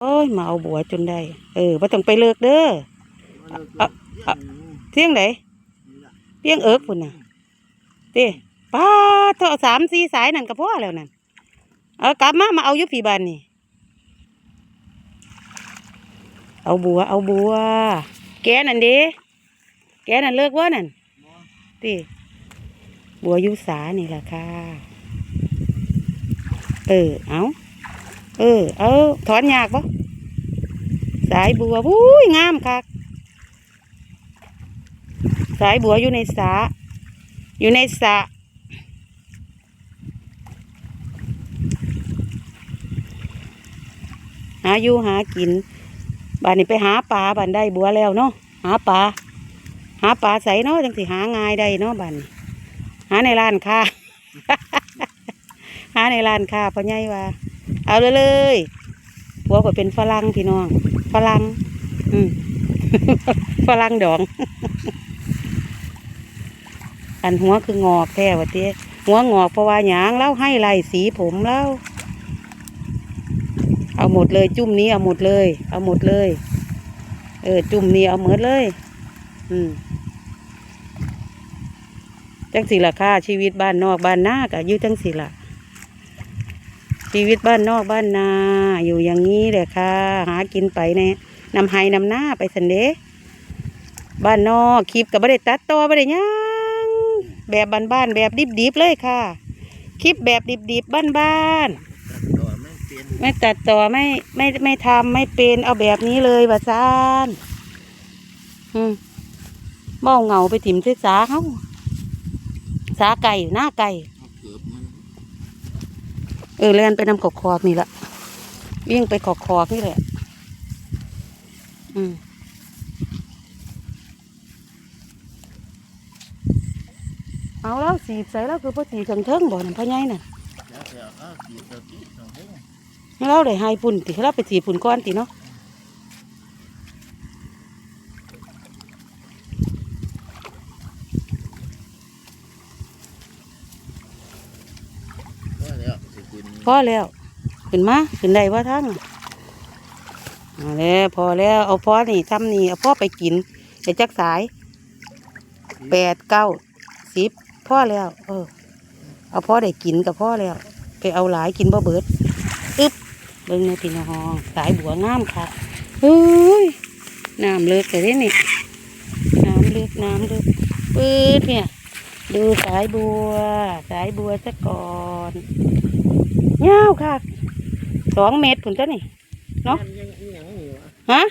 โอ้ยมาเอาบัวจนได้ เออบ่ต้องไปเลิกเด้ออะอะเที่ยงไหนเที่ยงเอิกพุ่นน่ะเต้ป้าเท่าสามสี่สายนั่นก็พอแล้วนั่นเอากลับมามาเอาอยู่ผีบานนี่เอาบัว เอาบัว แกนั่นเด้แกนั่นเลิกว่านั่นเต้บัวอยุสานี่ล่ะค่ะ เออ เอา เออ เอาถอนยากปะสายบัววุ้ยงามคักสายบัวอยู่ในสระอยู่ในสระหาอยู่หากินบ้านนี้ไปหาปลาบ้านได้บัวแล้วเนาะหาปลาหาปลาใสเนาะจังสิหาง่ายได้เนาะบ้านหาในร้านค้าหาในร้านค้าพ่อใหญ่ว่า เอาเลยเลยบัวก็เป็นฝรั่งพี่น้องฝรั่งอืมฝรั่งดอง อันหัวคืองอกแท้วะเตี้ยหัวงอกเพราะว่าหยางเล่าให้ไล่สีผมเล่าเอาหมดเลย จุ่มนี้เอาหมดเลย เอาหมดเลย เออ จุ่มนี้เอาหมดเลย อืมจังสิละค่ะชีวิตบ้านนอกบ้านนาก็อยู่จังสิละ ชีวิตบ้านนอกบ้านนา อยู่อย่างนี้แหละค่ะ หากินไปในนำไห้นำหน้าไปสันเดบ้านนอกคลิปกับไม่ได้ตัดต่อไม่ได้ยังแบบบ้านๆแบบดิบๆเลยค่ะ คลิปแบบดิบๆบ้านต่อไม่เป็นๆไม่ตัดต่อไม่ไม่ไม่ทำไม่เป็นเอาแบบนี้เลยว่าซานอืมมองเหงาไปถิ่มเสสาเขาสาไก่หน้าไก่ เอาเกือบมันเออเล่นไปนำขอกคอกนี่ละวิ่งไปขอกคอกนี่แหละ อืมเอาแล้วสีบใส่แล้วคือพอสีถึงเทิงบ่อน้ำพ่อใหญ่น่ะแล้วเดี๋ยวเอาขีดตัวที่สองเด้งให้เราได้ให้ปุ่นติเราไปสีปุ่นก้อนติเนาะ ก็แล้วสิกิน พ อแล้ว ขึ้นมา ขึ้นได้ว่าทั้งเอาแล้วพอแล้ว เอาพ่อนี่ทำนี่ เอาพ่อไปกินไปจักสาย แปดเก้าสิบพ่อแล้ว เออ เอาพ่อได้กินกับพ่อแล้ว ไปเอาหลายกินบ่เบิดอึ๊บเบิ่งในพี่น้องสายบัวงามค่ะเฮ้ย น้ำเลิกแต่ได้นี่ น้ำเลึกน้ำเลึกปื๊ดเนี่ย ดูสายบัว สายบัวซะก่อน ยาวค่ะสองเมตรผุนจ้ะนี่เนาะยันยังยังอยู่อะฮะ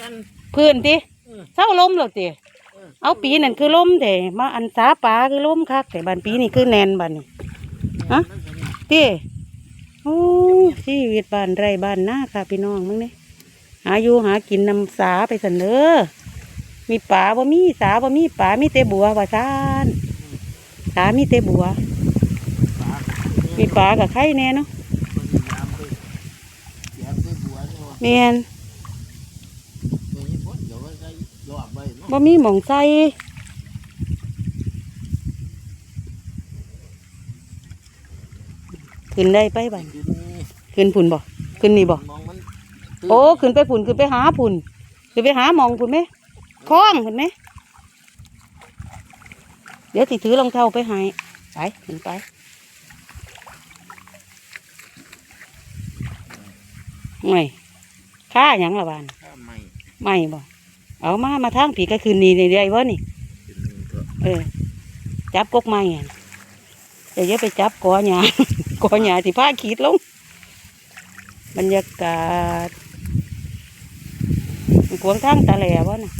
ยันพื้นติอืมเศร้าลมหรอติเออเอาปีนั่นคือลมแต่มาอันสาปลาคือลมคักแต่บันปีนี่คือแนนบันนี่ฮะมันก็มีติโอ้ชีวิตบ้านไร่บ้านหน้าค่ะพี่น้องมึงเนี่ยหาอยู่หากินนำสาไปสันเด้อมีปลาบ่มีสาบ่มีปลามีแต่บัวว่าซานสามีแต่บัวปลา มีปลากับไข่แน่เนาะยามไปยามไปบัวนี่วะแม่นตัวนี้พ้นเดี๋ยวว่าจะยอดไปเนาะบ่มีหมองใส่ขึ้นได้ไปบัดกินนี่ขึ้นพุ่นบ่ขึ้นนี่บ่มองมันโอ้ขึ้นไปพุ่นขึ้นไปหาพุ่นขึ้นไปหาหมองพุ่นไหมคล้องพุ่นไหมเดี๋ยวสิถือรองเท้าไปให้ไปขึ้นไป ไม่ค่าหยังละบานข้าไม่ไม่บ่เอามามาทางผีก็คืนนี้นี่ได้บ่นี่กินนี่ก็เออ จับกกไม้อะแต่อย่าไปจับกอหญ้ากอหญ้าที่พาขีดลงบรรยากาศกวางทางตาแหล่วะน่ะ